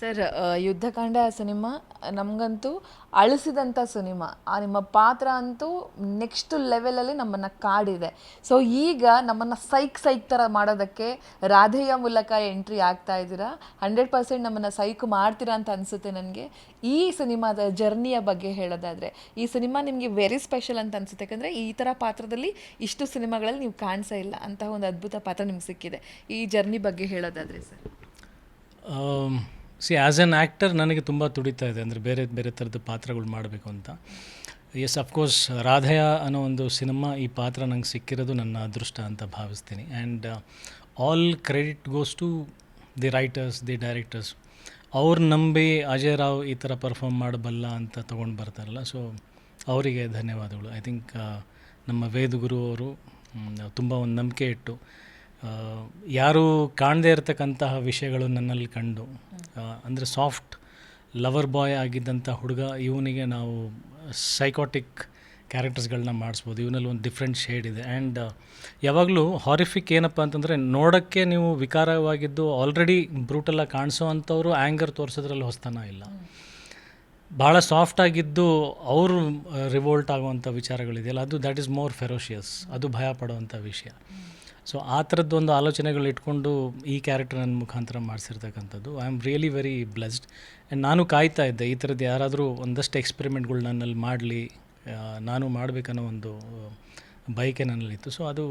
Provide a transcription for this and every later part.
Sir ಆ, Yuddhakanda cinema ನಮಗಂತೂ ಅಳಿಸಿದಂಥ cinema. ಆ ನಿಮ್ಮ ಪಾತ್ರ ಅಂತೂ ನೆಕ್ಸ್ಟ್ ಲೆವೆಲಲ್ಲಿ ನಮ್ಮನ್ನು ಕಾಡಿದೆ. ಸೊ ಈಗ ನಮ್ಮನ್ನು ಸೈಕ್ ಸೈಕ್ ಥರ ಮಾಡೋದಕ್ಕೆ ರಾಧೆಯ ಮೂಲಕ ಎಂಟ್ರಿ ಆಗ್ತಾ ಇದ್ದೀರಾ? ಹಂಡ್ರೆಡ್ ಪರ್ಸೆಂಟ್ ನಮ್ಮನ್ನು ಸೈಕ್ ಮಾಡ್ತೀರಾ ಅಂತ ಅನಿಸುತ್ತೆ ನನಗೆ. ಈ ಸಿನಿಮಾದ ಜರ್ನಿಯ ಬಗ್ಗೆ ಹೇಳೋದಾದರೆ ಈ ಸಿನಿಮಾ ನಿಮಗೆ ವೆರಿ ಸ್ಪೆಷಲ್ ಅಂತ ಅನಿಸುತ್ತೆ. ಯಾಕಂದರೆ ಈ ಥರ ಪಾತ್ರದಲ್ಲಿ ಇಷ್ಟು ಸಿನಿಮಾಗಳಲ್ಲಿ ನೀವು ಕಾಣಿಸೇ ಇಲ್ಲ. ಅಂತಹ ಒಂದು ಅದ್ಭುತ ಪಾತ್ರ ನಿಮ್ಗೆ ಸಿಕ್ಕಿದೆ. ಈ ಜರ್ನಿ ಬಗ್ಗೆ ಹೇಳೋದಾದರೆ sir. See as an actor ನನಗೆ ತುಂಬ ತುಡಿತಾ ಇದೆ ಅಂದರೆ ಬೇರೆ ಬೇರೆ ಥರದ ಪಾತ್ರಗಳು ಮಾಡಬೇಕು ಅಂತ. ಎಸ್ ಅಫ್ಕೋರ್ಸ್ ರಾಧೆಯ ಅನ್ನೋ ಒಂದು ಸಿನಿಮಾ ಈ ಪಾತ್ರ ನಂಗೆ ಸಿಕ್ಕಿರೋದು ನನ್ನ ಅದೃಷ್ಟ ಅಂತ ಭಾವಿಸ್ತೀನಿ. And all credit goes to the writers the directors ಅವ್ರು ನಂಬಿ ಅಜಯ್ ರಾವ್ ಈ ಥರ ಪರ್ಫಾರ್ಮ್ ಮಾಡಬಲ್ಲ ಅಂತ ತೊಗೊಂಡು ಬರ್ತಾರಲ್ಲ ಸೊ ಅವರಿಗೆ ಧನ್ಯವಾದಗಳು. ಐ ಥಿಂಕ್ ನಮ್ಮ ವೇದಗುರು ಅವರು ತುಂಬ ಒಂದು ನಂಬಿಕೆ ಇಟ್ಟು ಯಾರೂ ಕಾಣದೇ ಇರತಕ್ಕಂತಹ ವಿಷಯಗಳು ನನ್ನಲ್ಲಿ ಕಂಡು ಅಂದರೆ ಸಾಫ್ಟ್ ಲವರ್ ಬಾಯ್ ಆಗಿದ್ದಂಥ ಹುಡುಗ, ಇವನಿಗೆ ನಾವು ಸೈಕೋಟಿಕ್ ಕ್ಯಾರೆಕ್ಟರ್ಸ್ಗಳನ್ನ ಮಾಡಿಸ್ಬೋದು. ಇವನಲ್ಲಿ ಒಂದು ಡಿಫ್ರೆಂಟ್ ಶೇಡ್ ಇದೆ. ಆ್ಯಂಡ್ ಯಾವಾಗಲೂ ಹಾರಿಫಿಕ್ ಏನಪ್ಪ ಅಂತಂದರೆ ನೋಡೋಕ್ಕೆ ನೀವು ವಿಕಾರವಾಗಿದ್ದು ಆಲ್ರೆಡಿ ಬ್ರೂಟೆಲ್ಲ ಕಾಣಿಸೋ ಅಂಥವ್ರು ಆ್ಯಂಗರ್ ತೋರಿಸೋದ್ರಲ್ಲಿ ಹೊಸ್ತನ ಇಲ್ಲ. ಭಾಳ ಸಾಫ್ಟ್ ಆಗಿದ್ದು ಅವರು ರಿವೋಲ್ಟ್ ಆಗುವಂಥ ವಿಚಾರಗಳಿದೆಯಲ್ಲ, ಅದು ದ್ಯಾಟ್ ಈಸ್ ಮೋರ್ ಫೆರೋಷಿಯಸ್ ಅದು ಭಯ ಪಡುವಂಥ ವಿಷಯ. ಸೊ ಆ ಥರದ್ದು ಒಂದು ಆಲೋಚನೆಗಳು ಇಟ್ಕೊಂಡು ಈ ಕ್ಯಾರೆಕ್ಟರ್ ನನ್ನ ಮುಖಾಂತರ ಮಾಡಿಸಿರ್ತಕ್ಕಂಥದ್ದು. I am really very blessed and ನಾನು ಕಾಯ್ತಾ ಇದ್ದೆ ಈ ಥರದ್ದು ಯಾರಾದರೂ ಒಂದಷ್ಟು ಎಕ್ಸ್ಪೆರಿಮೆಂಟ್ಗಳು ನನ್ನಲ್ಲಿ ಮಾಡಲಿ ನಾನು ಮಾಡಬೇಕನ್ನೋ ಒಂದು ಬೈಕೆ ನನ್ನಲ್ಲಿತ್ತು ಸೊ ಅದು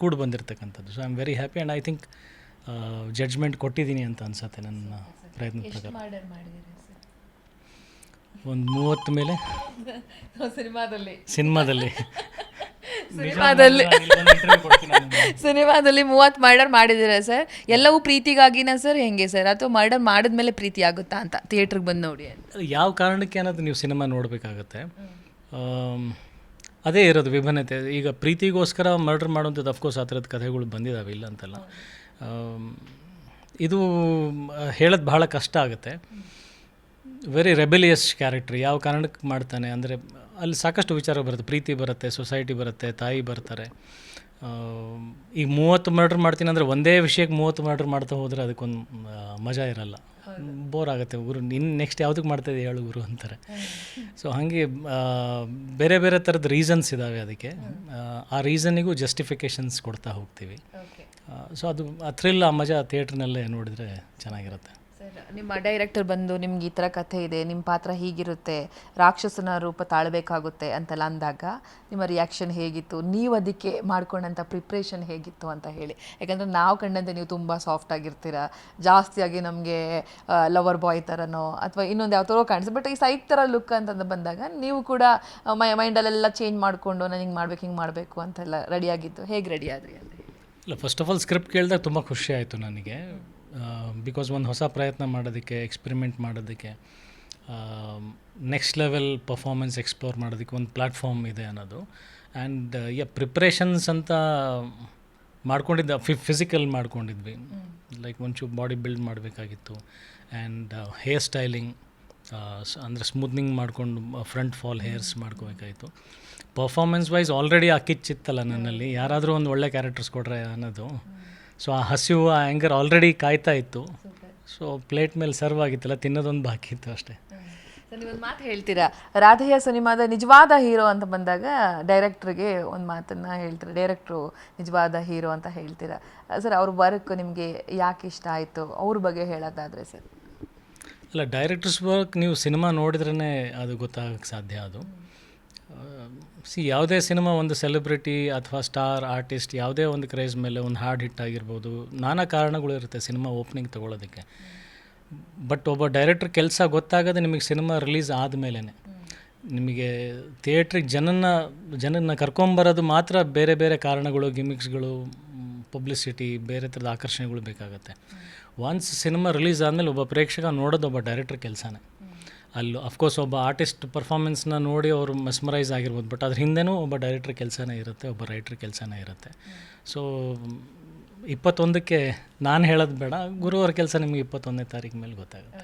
ಕೂಡ ಬಂದಿರತಕ್ಕಂಥದ್ದು. So I am very happy and I think judgment ಕೊಟ್ಟಿದ್ದೀನಿ ಅಂತ ಅನ್ಸುತ್ತೆ ನನ್ನ ಪ್ರಯತ್ನ ಪ್ರಕಾರ. ಒಂದು ಮೂವತ್ತು ಮೇಲೆ? ಸಿನಿಮಾದಲ್ಲಿ. ಸಿನಿಮಾದಲ್ಲಿ. ಸಿನಿಮಾದಲ್ಲಿ ಸಿನಿಮಾದಲ್ಲಿ ಮೂವತ್ತು ಮರ್ಡರ್ ಮಾಡಿದ್ದೀರಾ ಸರ್? ಎಲ್ಲವೂ ಪ್ರೀತಿಗಾಗಿನ ಸರ್? ಹೆಂಗೆ ಸರ್? ಅಥವಾ ಮರ್ಡರ್ ಮಾಡಿದ್ಮೇಲೆ ಪ್ರೀತಿ ಆಗುತ್ತಾ ಅಂತ ಥಿಯೇಟ್ರಿಗೆ ಬಂದು ನೋಡಿ ಯಾವ ಕಾರಣಕ್ಕೆ ಅನ್ನೋದು ನೀವು ಸಿನಿಮಾ ನೋಡಬೇಕಾಗತ್ತೆ. ಅದೇ ಇರೋದು ವಿಭಿನ್ನತೆ. ಈಗ ಪ್ರೀತಿಗೋಸ್ಕರ ಮರ್ಡರ್ ಮಾಡುವಂಥದ್ದು ಅಫ್ಕೋರ್ಸ್ ಆ ಥರದ ಕಥೆಗಳು ಬಂದಿದ್ದಾವೆ ಇಲ್ಲ ಅಂತಲ್ಲ. ಇದು ಹೇಳೋದು ಬಹಳ ಕಷ್ಟ ಆಗುತ್ತೆ. ವೆರಿ ರೆಬೆಲಿಯಸ್ ಕ್ಯಾರೆಕ್ಟ್ರ್ ಯಾವ ಕಾರಣಕ್ಕೆ ಮಾಡ್ತಾನೆ? ಅಂದರೆ ಅಲ್ಲಿ ಸಾಕಷ್ಟು ವಿಚಾರ ಬರುತ್ತೆ. ಪ್ರೀತಿ ಬರುತ್ತೆ ಸೊಸೈಟಿ ಬರುತ್ತೆ ತಾಯಿ ಬರ್ತಾರೆ. ಈ ಈಗ ಮೂವತ್ತು ಮರ್ಡ್ರ್ ಮಾಡ್ತೀನಿ ಅಂದರೆ ಒಂದೇ ವಿಷಯಕ್ಕೆ ಮೂವತ್ತು ಮರ್ಡ್ರ್ ಮಾಡ್ತಾ ಹೋದರೆ ಅದಕ್ಕೊಂದು ಮಜಾ ಇರಲ್ಲ. ಬೋರ್ ಆಗುತ್ತೆ. ಗುರು ನಿನ್ನ ನೆಕ್ಸ್ಟ್ ಯಾವುದಕ್ಕೆ ಮಾಡ್ತಾಯಿದೆ ಹೇಳು ಗುರು ಅಂತಾರೆ. ಸೊ ಹಾಗೆ ಬೇರೆ ಬೇರೆ ಥರದ ರೀಸನ್ಸ್ ಇದ್ದಾವೆ ಅದಕ್ಕೆ. ಆ, ರೀಸನಿಗೂ ಜಸ್ಟಿಫಿಕೇಷನ್ಸ್ ಕೊಡ್ತಾ ಹೋಗ್ತೀವಿ. ಸೊ ಅದು ಆ ಥ್ರಿಲ್ ಆ ಮಜಾ ಥಿಯೇಟ್ರ್ನಲ್ಲೇ ನೋಡಿದರೆ ಚೆನ್ನಾಗಿರುತ್ತೆ. ನಿಮ್ಮ ಡೈರೆಕ್ಟರ್ ಬಂದು ನಿಮ್ಗೆ ಈ ಥರ ಕಥೆ ಇದೆ ನಿಮ್ಮ ಪಾತ್ರ ಹೀಗಿರುತ್ತೆ, ರಾಕ್ಷಸನ ರೂಪ ತಾಳಬೇಕಾಗುತ್ತೆ ಅಂತೆಲ್ಲ ಅಂದಾಗ ನಿಮ್ಮ ರಿಯಾಕ್ಷನ್ ಹೇಗಿತ್ತು? ನೀವು ಅದಕ್ಕೆ ಮಾಡ್ಕೊಂಡಂಥ ಪ್ರಿಪ್ರೇಷನ್ ಹೇಗಿತ್ತು ಅಂತ ಹೇಳಿ. ಯಾಕಂದರೆ ನಾವು ಕಂಡಂತೆ ನೀವು ತುಂಬ ಸಾಫ್ಟ್ ಆಗಿರ್ತೀರ ಜಾಸ್ತಿಯಾಗಿ ನಮಗೆ ಲವರ್ ಬಾಯ್ ಥರನೋ ಅಥವಾ ಇನ್ನೊಂದು ಯಾವ ಥರ ಕಾಣಿಸುತ್ತೆ ಬಟ್ ಈ ಸೈಕ್ ಥರ ಲುಕ್ ಅಂತಂದು ಬಂದಾಗ ನೀವು ಕೂಡ ಮೈ ಮೈಂಡಲ್ಲೆಲ್ಲ ಚೇಂಜ್ ಮಾಡಿಕೊಂಡು ನಾನು ಹಿಂಗೆ ಮಾಡ್ಬೇಕು, ಹಿಂಗೆ ಮಾಡಬೇಕು ಅಂತೆಲ್ಲ ರೆಡಿಯಾಗಿತ್ತು ಹೇಗೆ ರೆಡಿ ಆದ್ರಿ ಅಲ್ಲಿ? ಇಲ್ಲ ಫಸ್ಟ್ ಆಫ್ ಆಲ್ ಸ್ಕ್ರಿಪ್ಟ್ ಕೇಳಿದಾಗ ತುಂಬ ಖುಷಿ ಆಯಿತು ನನಗೆ. ಬಿಕಾಸ್ ಒಂದು ಹೊಸ ಪ್ರಯತ್ನ ಮಾಡೋದಕ್ಕೆ ಎಕ್ಸ್ಪೆರಿಮೆಂಟ್ ಮಾಡೋದಕ್ಕೆ ನೆಕ್ಸ್ಟ್ ಲೆವೆಲ್ ಪರ್ಫಾರ್ಮೆನ್ಸ್ ಎಕ್ಸ್ಪ್ಲೋರ್ ಮಾಡೋದಕ್ಕೆ ಒಂದು ಪ್ಲ್ಯಾಟ್ಫಾರ್ಮ್ ಇದೆ ಅನ್ನೋದು. ಆ್ಯಂಡ್ ಯ ಪ್ರಿಪ್ರೇಷನ್ಸ್ ಅಂತ ಮಾಡ್ಕೊಂಡಿದ್ದ ಫಿ ಫಿಸಿಕಲ್ ಮಾಡ್ಕೊಂಡಿದ್ವಿ. ಲೈಕ್ ಒಂಚೂರು ಬಾಡಿ ಬಿಲ್ಡ್ ಮಾಡಬೇಕಾಗಿತ್ತು. ಆ್ಯಂಡ್ ಹೇರ್ ಸ್ಟೈಲಿಂಗ್ ಅಂದರೆ ಸ್ಮೂತ್ನಿಂಗ್ ಮಾಡ್ಕೊಂಡು ಫ್ರಂಟ್ ಫಾಲ್ ಹೇರ್ಸ್ ಮಾಡ್ಕೋಬೇಕಾಯಿತು ಪರ್ಫಾರ್ಮೆನ್ಸ್ ವೈಸ್ ಆಲ್ರೆಡಿ ಆ ನನ್ನಲ್ಲಿ. ಯಾರಾದರೂ ಒಂದು ಒಳ್ಳೆ ಕ್ಯಾರೆಕ್ಟರ್ಸ್ ಕೊಡ್ರೆ ಅನ್ನೋದು. ಸೊ ಆ ಹಸಿವು ಆ ಆ್ಯಂಗರ್ ಆಲ್ರೆಡಿ ಕಾಯ್ತಾ ಇತ್ತು. ಸೊ ಪ್ಲೇಟ್ ಮೇಲೆ ಸರ್ವ್ ಆಗಿತ್ತಲ್ಲ ತಿನ್ನೋದೊಂದು ಬಾಕಿ ಇತ್ತು ಅಷ್ಟೇ. ಸರ್ ನೀವೊಂದು ಮಾತು ಹೇಳ್ತೀರಾ? ರಾಧೆಯ ಸಿನಿಮಾದ ನಿಜವಾದ ಹೀರೋ ಅಂತ ಬಂದಾಗ ಡೈರೆಕ್ಟ್ರಿಗೆ ಒಂದು ಮಾತನ್ನು ಹೇಳ್ತೀರಾ? ಡೈರೆಕ್ಟ್ರು ನಿಜವಾದ ಹೀರೋ ಅಂತ ಹೇಳ್ತೀರಾ? ಸರ್ ಅವ್ರ ವರ್ಕ್ ನಿಮಗೆ ಯಾಕೆ ಇಷ್ಟ ಆಯಿತು? ಅವ್ರ ಬಗ್ಗೆ ಹೇಳೋದಾದರೆ ಸರ್. ಅಲ್ಲ ಡೈರೆಕ್ಟರ್ಸ್ ವರ್ಕ್ ನೀವು ಸಿನಿಮಾ ನೋಡಿದ್ರೇ ಅದು ಗೊತ್ತಾಗಕ್ಕೆ ಸಾಧ್ಯ ಅದು. ಸಿ ಯಾವುದೇ ಸಿನಿಮಾ ಒಂದು ಸೆಲೆಬ್ರಿಟಿ ಅಥವಾ ಸ್ಟಾರ್ ಆರ್ಟಿಸ್ಟ್ ಯಾವುದೇ ಒಂದು ಕ್ರೇಜ್ ಮೇಲೆ ಒಂದು ಹಾರ್ಡ್ ಹಿಟ್ ಆಗಿರ್ಬೋದು, ನಾನಾ ಕಾರಣಗಳು ಇರುತ್ತೆ ಸಿನಿಮಾ ಓಪನಿಂಗ್ ತೊಗೊಳೋದಕ್ಕೆ. ಬಟ್ ಒಬ್ಬ ಡೈರೆಕ್ಟ್ರ್ ಕೆಲಸ ಗೊತ್ತಾಗದೆ ನಿಮಗೆ ಸಿನಿಮಾ ರಿಲೀಸ್ ಆದಮೇಲೆ ನಿಮಗೆ ಥಿಯೇಟ್ರಿಗೆ ಜನನ ಜನನ ಕರ್ಕೊಂಬರೋದು ಮಾತ್ರ ಬೇರೆ ಬೇರೆ ಕಾರಣಗಳು ಗಿಮಿಕ್ಸ್ಗಳು ಪಬ್ಲಿಸಿಟಿ ಬೇರೆ ಥರದ ಆಕರ್ಷಣೆಗಳು ಬೇಕಾಗುತ್ತೆ. ಒನ್ಸ್ ಸಿನಿಮಾ ರಿಲೀಸ್ ಆದಮೇಲೆ ಒಬ್ಬ ಪ್ರೇಕ್ಷಕ ನೋಡೋದು ಒಬ್ಬ ಡೈರೆಕ್ಟ್ರ್ ಕೆಲಸನೇ. ಅಲ್ಲೂ ಅಫ್ಕೋರ್ಸ್ ಒಬ್ಬ ಆರ್ಟಿಸ್ಟ್ ಪರ್ಫಾರ್ಮೆನ್ಸ್ನ ನೋಡಿ ಅವರು ಮೆಸ್ಮರೈಸ್ ಆಗಿರ್ಬೋದು ಬಟ್ ಅದ್ರ ಹಿಂದೆನೂ ಒಬ್ಬ ಡೈರೆಕ್ಟ್ರ್ ಕೆಲಸನೇ ಇರುತ್ತೆ, ಒಬ್ಬ ರೈಟ್ರ್ ಕೆಲಸನೇ ಇರುತ್ತೆ. ಸೊ ಇಪ್ಪತ್ತೊಂದಕ್ಕೆ ನಾನು ಹೇಳೋದು ಬೇಡ, ಗುರುವಾರ ಕೆಲಸ ನಿಮಗೆ ಇಪ್ಪತ್ತೊಂದನೇ ತಾರೀಕು ಮೇಲೆ ಗೊತ್ತಾಗುತ್ತೆ.